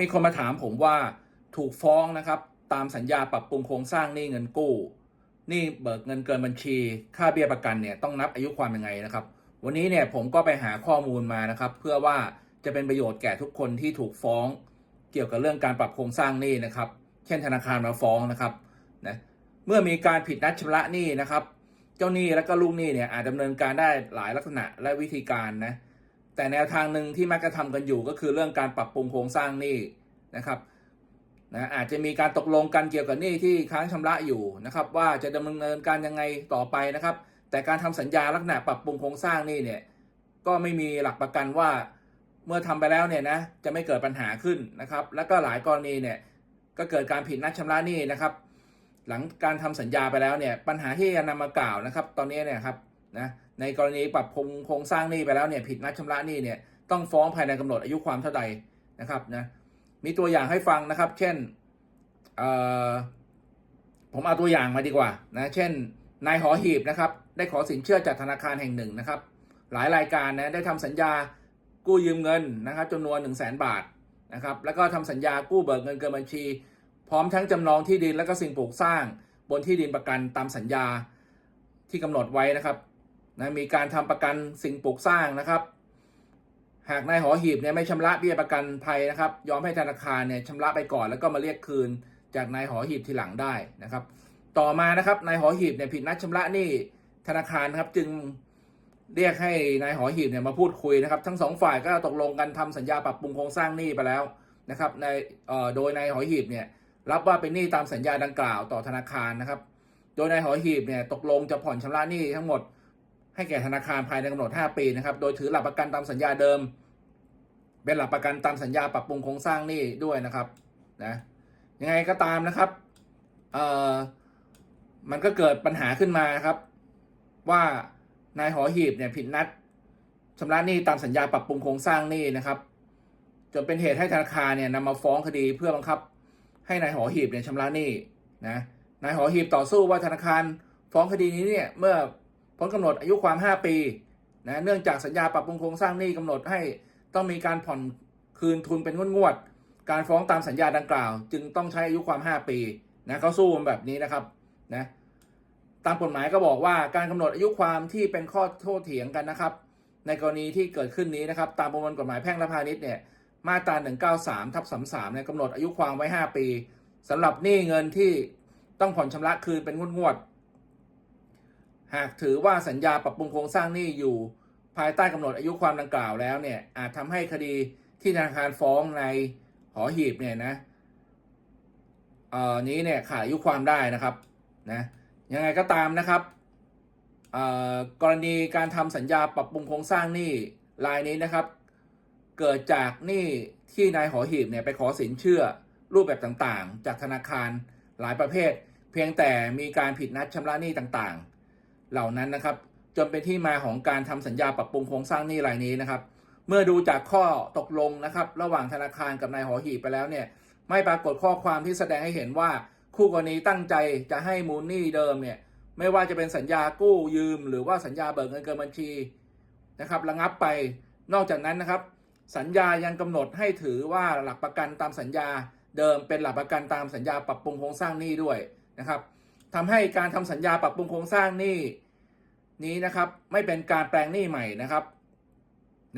มีคนมาถามผมว่าถูกฟ้องนะครับ ตามสัญญาปรับปรุงโครงสร้างหนี้เงินกู้หนี่เบิกเงินเกินบัญชี ค่าเบี้ยประกันเนี่ยต้องนับอายุความยังไงนะครับ วันนี้เนี่ยผมก็ไปหาข้อมูลมานะครับ เพื่อว่าจะเป็นประโยชน์แก่ทุกคนที่ถูกฟ้อง เกี่ยวกับเรื่องการปรับโครงสร้างหนี้นะครับ เช่นธนาคารมาฟ้องนะครับนะเมื่อมีการผิดนัดชำระหนี้นะครับ เจ้าหนี้และก็ลูกหนี้เนี่ยอาจดำเนินการได้หลายลักษณะและวิธีการนะ แต่แนวทางหนึ่งที่มักจะทำกันอยู่ก็คือเรื่องการปรับปรุงโครงสร้างหนี้นะครับนะอาจจะมีการตกลงกันเกี่ยวกับหนี้ที่ค้างชำระอยู่นะครับ ว่าจะดำเนินการยังไงต่อไปนะครับ แต่การทำสัญญาลักษณะปรับปรุงโครงสร้างนี้เนี่ยก็ไม่มีหลักประกันว่าเมื่อทำไปแล้วเนี่ยนะจะไม่เกิดปัญหาขึ้นนะครับ แล้วก็หลายกรณีเนี่ยก็เกิดการผิดนัดชำระหนี้นะครับ หลังการทำสัญญาไปแล้วเนี่ยปัญหาที่จะนำมากล่าวนะครับ ตอนนี้เนี่ยครับนะ ในกรณีปรับโครงสร้างหนี้ไปแล้วเนี่ยผิดนัดชำระหนี้เนี่ยต้องฟ้องภายในกำหนดอายุความเท่าใดนะครับนะมีตัวอย่างให้ฟังนะครับ เช่นผมเอาตัวอย่างมาดีกว่านะเช่นนายหอหีบนะครับ ได้ขอสินเชื่อจากธนาคารแห่งหนึ่งนะครับ หลายรายการนะได้ทำสัญญากู้ยืมเงินนะครับจำนวน 1 0 0 0 0แบาทนะครับแล้วก็ทำสัญญากู้เบิกเงินเกินบัญชี พร้อมทั้งจำนองที่ดินและก็สิ่งปลูกสร้างบนที่ดินประกันตามสัญญาที่กำหนดไว้นะครับ นะมีการทำประกันสิ่งปลูกสร้างนะครับ หากนายหอหีบเนี่ยไม่ชำระเบี้ยประกันภัยนะครับ ยอมให้ธนาคารเนี่ยชำระไปก่อนแล้วก็มาเรียกคืนจากนายหอหีบทีหลังได้นะครับ ต่อมานะครับนายหอหีบเนี่ยผิดนัดชำระหนี้ธนาคารครับจึงเรียกให้นายหอหีบเนี่ยมาพูดคุยนะครับ ทั้งสองฝ่ายก็ตกลงกันทำสัญญาปรับปรุงโครงสร้างหนี้ไปแล้วนะครับในโดยนายหอหีบเนี่ยรับว่าเป็นหนี้ตามสัญญาดังกล่าวต่อธนาคารนะครับ โดยนายหอหีบเนี่ยตกลงจะผ่อนชำระหนี้ทั้งหมด ให้แก่ธนาคารภายในกำหนด 5 ปีนะครับ โดยถือหลักประกันตามสัญญาเดิม เป็นหลักประกันตามสัญญาปรับปรุงโครงสร้างนี้ด้วยนะครับนะยังไงก็ตามนะครับเอ่อมันก็เกิดปัญหาขึ้นมาครับ ว่านายหอหีบเนี่ยผิดนัดชำระหนี้ตามสัญญาปรับปรุงโครงสร้างหนี้นะครับจนเป็นเหตุให้ธนาคารเนี่ยนำมาฟ้องคดีเพื่อบังคับ ให้นายหอหีบเนี่ยชำระหนี้นะนายหอหีบต่อสู้ว่าธนาคารฟ้องคดีนี้เนี่ยเมื่อ พ้นกำหนดอายุความ 5 ปีนะเนื่องจากสัญญาปรับปรุงโครงสร้างหนี้กำหนดให้ต้องมีการผ่อนคืนทุนเป็นงวดๆการฟ้องตามสัญญาดังกล่าว จึงต้องใช้อายุความ 5 ปีนะเขาสู้แบบนี้นะครับนะตามกฎหมายก็บอกว่าการกำหนดอายุความที่เป็นข้อโทษเถียงกันนะครับ ในกรณีที่เกิดขึ้นนี้นะครับ ตามประมวลกฎหมายแพ่งและพาณิชย์เนี่ยมาตรา 193 ทับ33เนี่ยกำหนดอายุความไว้ 5 ปีสำหรับหนี้เงินที่ต้องผ่อนชำระคืนเป็นงวดๆ หากถือว่าสัญญาปรับปรุงโครงสร้างหนี้อยู่ภายใต้กำหนดอายุความดังกล่าวแล้วเนี่ยอาจทำให้คดีที่ธนาคารฟ้องในหอหีบเนี่ยนะเอ่อนี้เนี่ยขาดอายุความได้นะครับนะยังไงก็ตามนะครับเอ่อกรณีการทำสัญญาปรับปรุงโครงสร้างหนี้รายนี้นะครับ เกิดจากหนี้ที่นายหอหีบเนี่ยไปขอสินเชื่อรูปแบบต่างๆ จากธนาคารหลายประเภท เพียงแต่มีการผิดนัดชำระหนี้ต่างๆ เหล่านั้นนะครับ จนเป็นที่มาของการทำสัญญาปรับปรุงโครงสร้างหนี้รายนี้นะครับ เมื่อดูจากข้อตกลงนะครับ ระหว่างธนาคารกับนายหอหีบไปแล้วเนี่ย ไม่ปรากฏข้อความที่แสดงให้เห็นว่าคู่กรณีตั้งใจจะให้มูลหนี้เดิมเนี่ยไม่ว่าจะเป็นสัญญากู้ยืม หรือว่าสัญญาเบิกเงินเกินบัญชีนะครับระงับไปนอกจากนั้นนะครับ สัญญายังกำหนดให้ถือว่าหลักประกันตามสัญญาเดิมเป็นหลักประกันตามสัญญาปรับปรุงโครงสร้างหนี้ด้วยนะครับ ทำให้การทำสัญญาปรับปรุงโครงสร้างหนี้นี้นะครับ ไม่เป็นการแปลงหนี้ใหม่นะครับ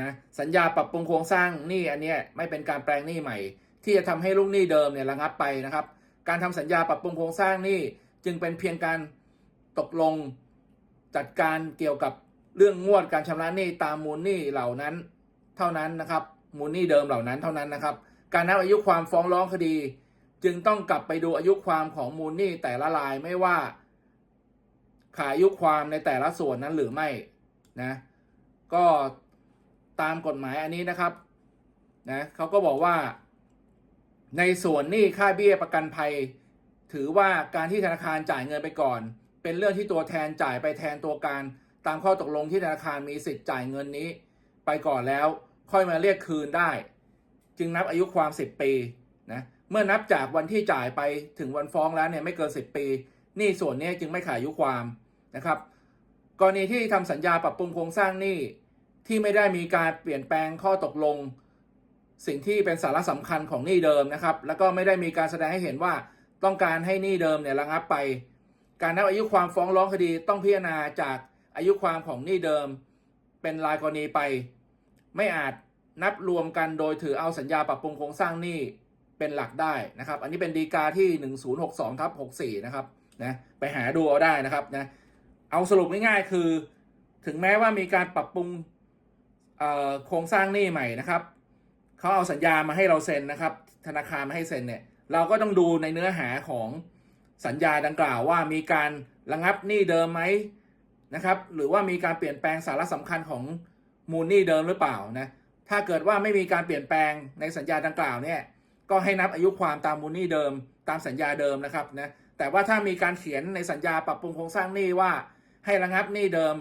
นะสัญญาปรับปรุงโครงสร้างหนี้อันเนี้ยไม่เป็นการแปลงหนี้ใหม่ ที่จะทำให้ลูกหนี้เดิมเนี่ยระงับไปนะครับ การทำสัญญาปรับปรุงโครงสร้างหนี้จึงเป็นเพียงการตกลงจัดการเกี่ยวกับเรื่องงวดการชำระหนี้ตามมูลหนี้เหล่านั้น เท่านั้นนะครับ มูลหนี้เดิมเหล่านั้นเท่านั้นนะครับ การนับอายุความฟ้องร้องคดี จึงต้องกลับไปดูอายุความของมูลหนี้แต่ละรายไม่ว่า ขาดอายุความในแต่ละส่วนนั้นหรือไม่นะ ก็ตามกฎหมายอันนี้นะครับนะเขาก็บอกว่า ในส่วนหนี้ค่าเบี้ยประกันภัย ถือว่าการที่ธนาคารจ่ายเงินไปก่อน เป็นเรื่องที่ตัวแทนจ่ายไปแทนตัวการ ตามข้อตกลงที่ธนาคารมีสิทธิ์จ่ายเงินนี้ ไปก่อนแล้ว ค่อยมาเรียกคืนได้ จึงนับอายุความ 10 ปี นะเมื่อนับจากวันที่จ่ายไปถึงวันฟ้องแล้วเนี่ยไม่เกิน 10 ปีหนี้ส่วนนี้จึงไม่ขาดอายุความนะครับ กรณีที่ทำสัญญาปรับปรุงโครงสร้างหนี้ที่ไม่ได้มีการเปลี่ยนแปลงข้อตกลง สิ่งที่เป็นสาระสำคัญของหนี้เดิมนะครับ แล้วก็ไม่ได้มีการแสดงให้เห็นว่าต้องการให้หนี้เดิมเนี่ยระงับไป การนับอายุความฟ้องร้องคดีต้องพิจารณาจากอายุความของหนี้เดิม เป็นรายกรณีไป ไม่อาจนับรวมกันโดยถือเอาสัญญาปรับปรุงโครงสร้างหนี้ เป็นหลักได้นะครับ อันนี้เป็นดีกาที่ 1062ทับ64 นะครับนะไปหาดูเอาได้นะครับนะเอาสรุปง่ายๆคือ ถึงแม้ว่ามีการปรับปรุงโครงสร้างหนี้ใหม่นะครับเขาเอาสัญญามาให้เราเซ็นนะครับ ธนาคารมาให้เซ็นเนี่ยเราก็ต้องดูในเนื้อหาของสัญญาดังกล่าวว่ามีการระงับหนี้เดิมไหมนะครับ หรือว่ามีการเปลี่ยนแปลงสาระสำคัญของมูลหนี้เดิมหรือเปล่านะถ้าเกิดว่าไม่มีการเปลี่ยนแปลงในสัญญาดังกล่าวเนี่ย ก็ให้นับอายุความตามมูลหนี้เดิมตามสัญญาเดิมนะครับนะแต่ว่าถ้ามีการเขียนในสัญญาปรับปรุงโครงสร้างหนี้ว่าให้ระงับหนี้เดิม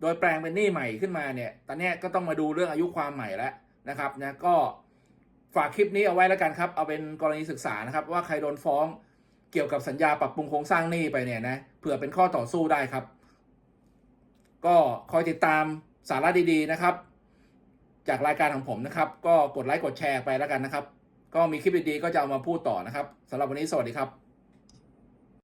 โดยแปลงเป็นหนี้ใหม่ขึ้นมาเนี่ย ตอนนี้ก็ต้องมาดูเรื่องอายุความใหม่แล้วนะครับนะก็ฝากคลิปนี้เอาไว้แล้วกันครับ เอาเป็นกรณีศึกษานะครับ ว่าใครโดนฟ้องเกี่ยวกับสัญญาปรับปรุงโครงสร้างหนี้ไปเนี่ยนะเผื่อเป็นข้อต่อสู้ได้ครับ ก็คอยติดตามสาระดีๆนะครับ จากรายการของผมนะครับ ก็กดไลค์กดแชร์ไปแล้วกันนะครับ ก็มีคลิปดีๆก็จะเอามาพูดต่อนะครับสำหรับวันนี้สวัสดีครับ